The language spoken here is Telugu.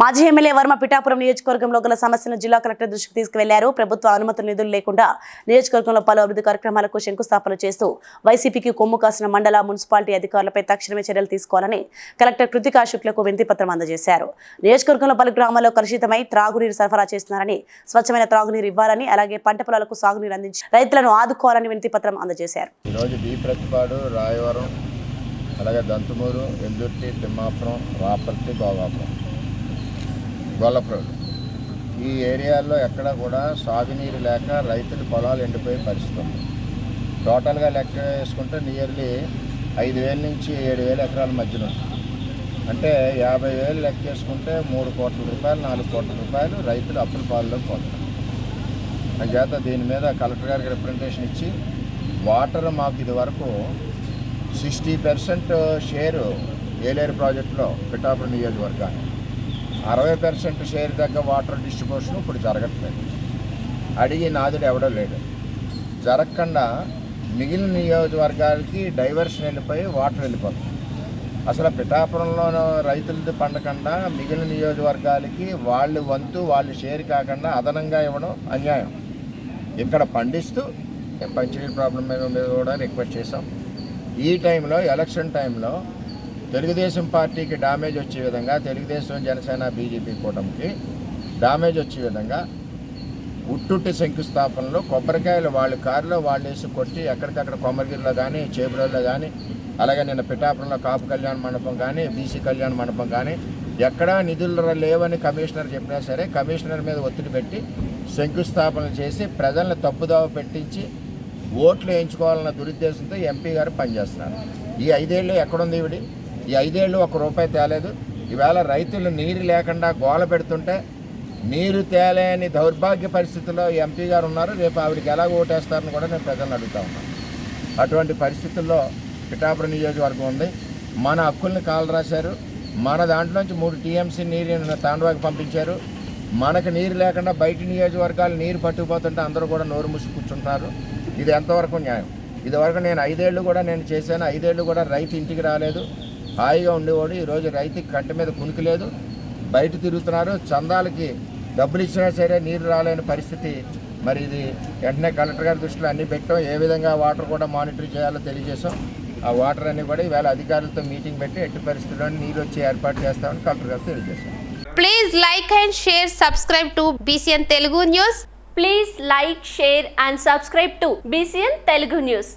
మాజీ ఎమ్మెల్యే వర్మ పిఠాపురం నియోజకవర్గంలో గల సమస్యలను జిల్లా కలెక్టర్ దృష్టికి తీసుకువెళ్ళారు. ప్రభుత్వ అనుమతులు నిధులు లేకుండా నియోజకవర్గంలో పలు అభివృద్ధి కార్యక్రమాలకు శంకుస్థాపన చేస్తూ వైసీపీకి కొమ్ము కాసిన మండల మున్సిపాలిటీ అధికారులపై తక్షణమే చర్యలు తీసుకోవాలని కలెక్టర్ కృతికా శుక్లకు వినతిపత్రం అందజేశారు. నియోజకవర్గంలో పలు గ్రామాల్లో కలుషితమై త్రాగునీరు సరఫరా చేస్తున్నారని స్వచ్ఛమైన త్రాగునీరు ఇవ్వాలని అలాగే పంట పొలాలకు సాగునీరు అందించి రైతులను ఆదుకోవాలని వినతిపత్రం అందజేశారు. అలాగే దంతుమూరు ఎందుర్తి తిమ్మాపురం రాపర్తి గోగాపురం. గొల్లప్రోడు. ఈ ఏరియాల్లో ఎక్కడ కూడా సాగునీరు లేక రైతుల పొలాలు ఎండిపోయే పరిస్థితి ఉంది. టోటల్గా లెక్క వేసుకుంటే నియర్లీ ఐదు వేల నుంచి ఏడు వేల ఎకరాల మధ్యలో అంటే యాభై వేలు లెక్క వేసుకుంటే మూడు కోట్ల రూపాయలు నాలుగు కోట్ల రూపాయలు రైతులు అప్పుల పాలలో పోతున్నారు. అందుచేత దీని మీద కలెక్టర్ గారికి రిప్రజెంటేషన్ ఇచ్చి వాటర్ మాకు ఇది వరకు సిక్స్టీ పర్సెంట్ షేరు ఏలేరు ప్రాజెక్టులో పిఠాపురం నియోజకవర్గానికి. అరవై పర్సెంట్ షేర్ దగ్గర వాటర్ డిస్ట్రిబ్యూషన్ ఇప్పుడు జరగట్లేదు. అడిగి నాదుడు ఎవడో లేడు. జరగకుండా మిగిలిన నియోజకవర్గాలకి డైవర్షన్ వెళ్ళిపోయి వాటర్ వెళ్ళిపోతుంది. అసలు పిఠాపురంలో రైతులది పండకుండా మిగిలిన నియోజకవర్గాలకి వాళ్ళు వంతు వాళ్ళు షేర్ కాకుండా అదనంగా ఇవ్వడం అన్యాయం. ఇక్కడ పండిస్తూ పంచాయతీ ప్రాబ్లం మీద మీద కూడా రిక్వెస్ట్ చేసాం ఈ టైంలో ఎలక్షన్ టైంలో తెలుగుదేశం పార్టీకి డ్యామేజ్ వచ్చే విధంగా తెలుగుదేశం జనసేన బీజేపీ కూటమికి డామేజ్ వచ్చే విధంగా ఉట్టుట్టి శంకుస్థాపనలో కొబ్బరికాయలు వాళ్ళ కారులో వాళ్ళు వేసి కొట్టి ఎక్కడికక్కడ కొమ్మరిగిరిలో కానీ చేపులలో కానీ అలాగే నిన్న పిఠాపురంలో కాపు కళ్యాణ మండపం కానీ బీసీ కళ్యాణ మండపం కానీ ఎక్కడా నిధులు లేవని కమిషనర్ చెప్పినా సరే కమిషనర్ మీద ఒత్తిడి పెట్టి శంకుస్థాపన చేసి ప్రజలను తప్పుదోవ పెట్టించి ఓట్లు వేయించుకోవాలన్న దురుద్దేశంతో ఎంపీ గారు పనిచేస్తున్నారు. ఈ ఐదేళ్ళు ఎక్కడుంది ఇవిడి ఈ ఐదేళ్ళు ఒక రూపాయి తేలేదు. ఈవేళ రైతులు నీరు లేకుండా గోల పెడుతుంటే నీరు తేలేని దౌర్భాగ్య పరిస్థితుల్లో ఎంపీ గారు ఉన్నారు. రేపు ఆవిడకి ఎలా ఓటేస్తారని కూడా నేను ప్రజలను అడుగుతా ఉన్నాను అటువంటి పరిస్థితుల్లో పిఠాపురం నియోజకవర్గం ఉంది. మన హక్కుల్ని కాలు రాశారు మన దాంట్లోంచి మూడు టీఎంసీ నీరు తాండవాకి పంపించారు. మనకు నీరు లేకుండా బయట నియోజకవర్గాలు నీరు పట్టుకుపోతుంటే అందరూ కూడా నోరు మూసి కూర్చుంటారు. ఇది ఎంతవరకు న్యాయం? ఇదివరకు నేను ఐదేళ్ళు కూడా నేను చేశాను. ఐదేళ్ళు కూడా రైతు ఇంటికి రాలేదు. హాయిగా ఉండేవాడు. ఈరోజు రైతుకి కంటి మీద కునికి లేదు. బయట తిరుగుతున్నారు. చందాలకి డబ్బులు ఇచ్చినా సరే నీరు రాలేని పరిస్థితి. మరి ఇది వెంటనే కలెక్టర్ గారి దృష్టిలో అన్ని పెట్టాం. ఏ విధంగా వాటర్ కూడా మానిటర్ చేయాలో తెలియజేసాం ఆ వాటర్ అన్ని కూడా ఈవేళ అధికారులతో మీటింగ్ పెట్టి ఎట్టి పరిస్థితుల్లో నీరు వచ్చి ఏర్పాటు చేస్తామని కలెక్టర్ గారు తెలియజేశాం please like and share subscribe to BCN Telugu news please like share and subscribe to BCN Telugu news